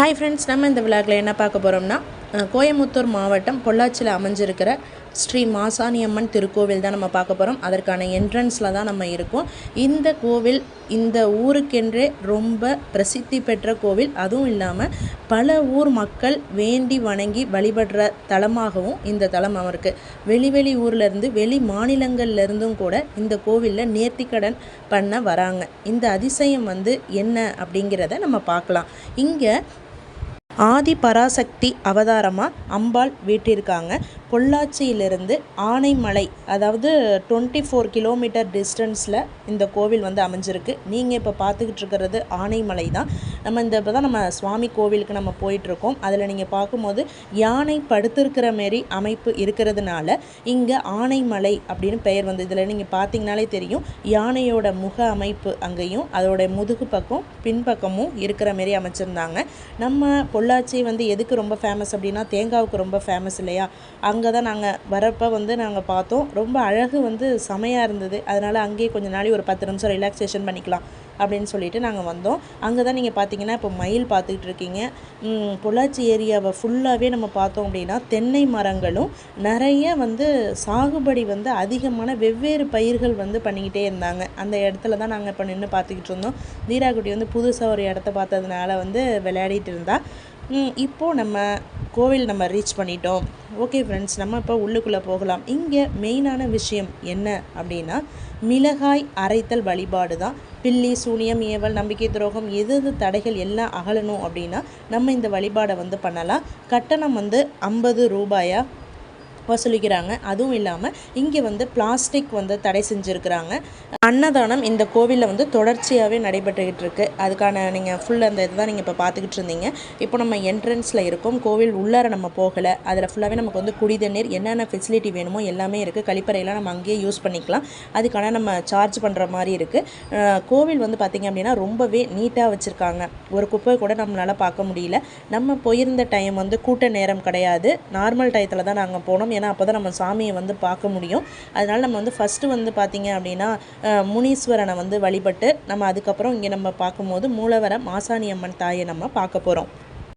Hi friends நம்ம இந்த விழாக்கில் என்ன பார்க்க போகிறோம்னா கோயமுத்தூர் மாவட்டம் பொள்ளாச்சியில் அமைஞ்சிருக்கிற ஸ்ரீ மாசாணி அம்மன் திருக்கோவில் தான் நம்ம பார்க்க போகிறோம் அதற்கான என்ட்ரன்ஸில் தான் நம்ம இருக்கோம். இந்த கோவில் இந்த ஊருக்கென்றே ரொம்ப பிரசித்தி பெற்ற கோவில். அதுவும் இல்லாமல் பல ஊர் மக்கள் வேண்டி வணங்கி வழிபடுற தலமாகவும் இந்த தலம் இருக்குது வெளி வெளி ஊர்லேருந்து வெளி மாநிலங்கள்லேருந்தும் கூட இந்த கோவிலில் நேர்த்திக்கடன் பண்ண வராங்க. இந்த அதிசயம் வந்து என்ன அப்படிங்கிறத நம்ம பார்க்கலாம். இங்கே ஆதி பராசக்தி அவதாரமாக அம்பாள் வீட்டிருக்காங்க. பொள்ளாச்சியிலிருந்து ஆனைமலை அதாவது டுவெண்ட்டி ஃபோர் கிலோமீட்டர் டிஸ்டன்ஸில் இந்த கோவில் வந்து அமைஞ்சிருக்கு. நீங்கள் இப்போ பார்த்துக்கிட்டு இருக்கிறது ஆனைமலை தான். நம்ம இந்த இப்போ தான் நம்ம சுவாமி கோவிலுக்கு நம்ம போயிட்டுருக்கோம். அதில் நீங்கள் பார்க்கும்போது யானை படுத்திருக்கிற மாரி அமைப்பு இருக்கிறதுனால இங்கே ஆனைமலை அப்படின்னு பெயர் வந்து இதில் நீங்கள் பார்த்தீங்கனாலே தெரியும். யானையோட முக அமைப்பு அங்கேயும் அதோட முதுகு பக்கம் பின்பக்கமும் இருக்கிற மாரி அமைச்சிருந்தாங்க. நம்ம பொள்ளாச்சி வந்து எதுக்கு ரொம்ப ஃபேமஸ் அப்படின்னா தேங்காவுக்கு ரொம்ப ஃபேமஸ் இல்லையா? அங்கே அங்கே தான் நாங்கள் வரப்போ வந்து நாங்கள் பார்த்தோம். ரொம்ப அழகு வந்து செமையாக இருந்தது. அதனால் அங்கேயே கொஞ்ச நாளை ஒரு பத்து நிமிஷம் ரிலாக்ஸேஷன் பண்ணிக்கலாம் அப்படின்னு சொல்லிட்டு நாங்கள் வந்தோம். அங்கே தான் நீங்கள் பார்த்தீங்கன்னா இப்போ மயில் பார்த்துக்கிட்டு இருக்கீங்க. பொள்ளாச்சி ஏரியாவை ஃபுல்லாகவே நம்ம பார்த்தோம் அப்படின்னா தென்னை மரங்களும் நிறைய வந்து சாகுபடி வந்து அதிகமான வெவ்வேறு பயிர்கள் வந்து பண்ணிக்கிட்டே இருந்தாங்க. அந்த இடத்துல தான் நாங்கள் இப்போ நின்று பார்த்துக்கிட்டு இருந்தோம். தீராக்குட்டி வந்து புதுசாக ஒரு இடத்த பார்த்ததுனால வந்து விளையாடிட்டு இருந்தா. இப்போது நம்ம கோவில் நம்ம ரீச் பண்ணிட்டோம். ஓகே ஃப்ரெண்ட்ஸ் நம்ம இப்போ உள்ளுக்குள்ளே போகலாம். இங்கே மெயினான விஷயம் என்ன அப்படின்னா மிளகாய் அரைத்தல் வழிபாடு தான். பில்லி சூனியம் ஏவல் நம்பிக்கை துரோகம் எது எது தடைகள் எல்லாம் அகலணும் அப்படின்னா நம்ம இந்த வழிபாடை வந்து பண்ணலாம். கட்டணம் வந்து ஐம்பது ரூபாயாக வசூலிக்கிறாங்க அதுவும் இல்லாமல் இங்கே வந்து பிளாஸ்டிக் வந்து தடை செஞ்சுருக்கிறாங்க. அன்னதானம் இந்த கோவிலில் வந்து தொடர்ச்சியாகவே நடைபெற்றுக்கிட்டு இருக்கு அதுக்கான நீங்கள் ஃபுல் அந்த இதுதான் நீங்கள் இப்போ பார்த்துக்கிட்டு இருந்தீங்க இப்போ நம்ம என்ட்ரன்ஸில் இருக்கோம். கோவில் உள்ளார நம்ம போகலை. அதில் ஃபுல்லாகவே நமக்கு வந்து குடி தண்ணீர் என்னென்ன ஃபெசிலிட்டி வேணுமோ எல்லாமே இருக்குது கழிப்பறையெல்லாம் நம்ம அங்கேயே யூஸ் பண்ணிக்கலாம். அதுக்கான நம்ம சார்ஜ் பண்ணுற மாதிரி இருக்குது கோவில் வந்து பார்த்திங்க அப்படின்னா ரொம்பவே நீட்டாக வச்சுருக்காங்க. ஒரு குப்பை கூட நம்மளால் பார்க்க முடியல. நம்ம போயிருந்த டைம் வந்து கூட்ட நேரம் கிடையாது. நார்மல் டயத்தில் தான் நாங்கள் போனோம். ஏன்னா அப்போ தான் நம்ம சாமியை வந்து பார்க்க முடியும். அதனால் நம்ம வந்து ஃபஸ்ட்டு வந்து பார்த்திங்க அப்படின்னா முனீஸ்வரனை வந்து வழிபட்டு நம்ம அதுக்கப்புறம் இங்கே நம்ம பார்க்கும்போது மூலவர மாசாணி அம்மன் தாயை நம்ம பார்க்க போகிறோம்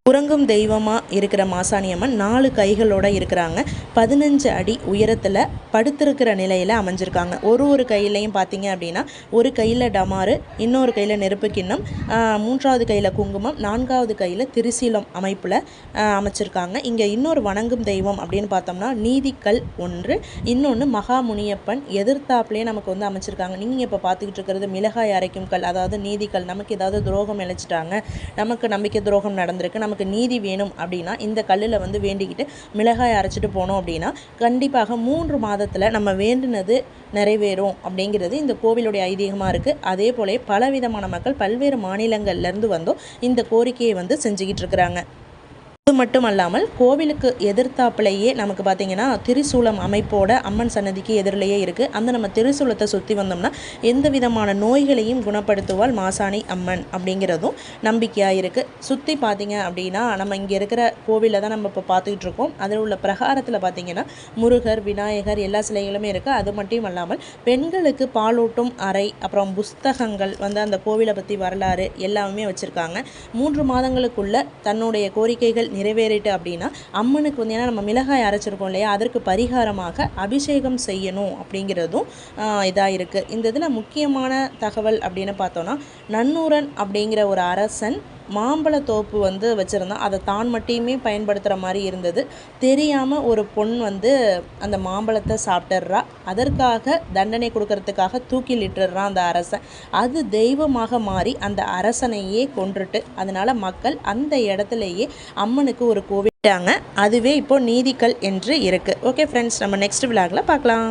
உறங்கும் தெய்வமாக இருக்கிற மாசாணியம்மன் நாலு கைகளோட இருக்கிறாங்க. பதினஞ்சு அடி உயரத்தில் படுத்திருக்கிற நிலையில் அமைஞ்சிருக்காங்க. ஒரு ஒரு கையிலையும் பார்த்தீங்க அப்படின்னா ஒரு கையில் டமாரு இன்னொரு கையில் நெருப்பு கிண்ணம் மூன்றாவது கையில் குங்குமம் நான்காவது கையில் திருசீலம் அமைப்பில் அமைச்சிருக்காங்க. இங்கே இன்னொரு வணங்கும் தெய்வம் அப்படின்னு பார்த்தோம்னா நீதிக்கல் ஒன்று. இன்னொன்று மகாமுனியப்பன் எதிர்த்தாப்புலேயே நமக்கு வந்து அமைச்சிருக்காங்க. நீங்கள் இப்போ பார்த்துக்கிட்டு இருக்கிறது மிளகாய் அரைக்கும் கல் அதாவது நீதிக்கல். நமக்கு ஏதாவது துரோகம் இழைச்சிட்டாங்க. நமக்கு நம்பிக்கை துரோகம் நடந்திருக்கு. நம்ம நமக்கு நீதி வேணும் அப்படின்னா இந்த கல்லில் வந்து வேண்டிக்கிட்டு மிளகாய் அரைச்சிட்டு போனோம் அப்படின்னா கண்டிப்பாக மூன்று மாதத்தில் நம்ம வேண்டுனது நிறைவேறும் அப்படிங்கிறது இந்த கோவிலுடைய ஐதீகமாக இருக்குது அதே போல பலவிதமான மக்கள் பல்வேறு மாநிலங்கள்லேருந்து வந்தும் இந்த கோரிக்கையை வந்து செஞ்சுக்கிட்டு இருக்கிறாங்க. அது மட்டும் அல்லாமல் கோவிலுக்கு எதிர்த்தாப்புலேயே நமக்கு பார்த்தீங்கன்னா திரிசூலம் அமைப்போட அம்மன் சன்னதிக்கு எதிரிலேயே இருக்குது அந்த நம்ம திரிசூலத்தை சுற்றி வந்தோம்னா எந்த விதமான நோய்களையும் குணப்படுத்துவாள் மாசாணி அம்மன் அப்படிங்கிறதும் நம்பிக்கையாக இருக்குது சுற்றி பார்த்தீங்க அப்படின்னா நம்ம இங்கே இருக்கிற கோவிலில் தான் நம்ம இப்போ பார்த்துக்கிட்டு இருக்கோம். அதில் உள்ள பிரகாரத்தில் பார்த்தீங்கன்னா முருகர் விநாயகர் எல்லா சிலைகளுமே இருக்குது அது மட்டும் அல்லாமல் பெண்களுக்கு பாலூட்டும் அறை அப்புறம் புஸ்தகங்கள் வந்து அந்த கோவிலை பற்றி வரலாறு எல்லாமே வச்சுருக்காங்க. மூன்று மாதங்களுக்குள்ள தன்னுடைய கோரிக்கைகள் நிறைவேறிட்டு அப்படின்னா அம்மனுக்கு வந்து ஏன்னா நம்ம மிளகாய் அரைச்சிருக்கோம் இல்லையா அதற்கு பரிகாரமாக அபிஷேகம் செய்யணும் அப்படிங்கிறதும் இதாக இருக்குது இந்த இதில் முக்கியமான தகவல் அப்படின்னு பார்த்தோன்னா நன்னூரன் அப்படிங்கிற ஒரு அரசன் மாம்பழ தோப்பு வந்து வச்சுருந்தான் அதை தான் மட்டுமே பயன்படுத்துகிற மாதிரி இருந்தது. தெரியாமல் ஒரு பொண் வந்து அந்த மாம்பழத்தை சாப்பிட்டுறா. அதற்காக தண்டனை கொடுக்கறதுக்காக தூக்கிலிட்டுறான் அந்த அரசன். அது தெய்வமாக மாறி அந்த அரசனையே கொன்றுட்டு அதனால் மக்கள் அந்த இடத்துலையே அம்மனுக்கு ஒரு கோவிட்டாங்க அதுவே இப்போ நீதிக்கல் என்று இருக்குது ஓகே ஃப்ரெண்ட்ஸ் நம்ம நெக்ஸ்ட் விழாவில் பார்க்கலாம்.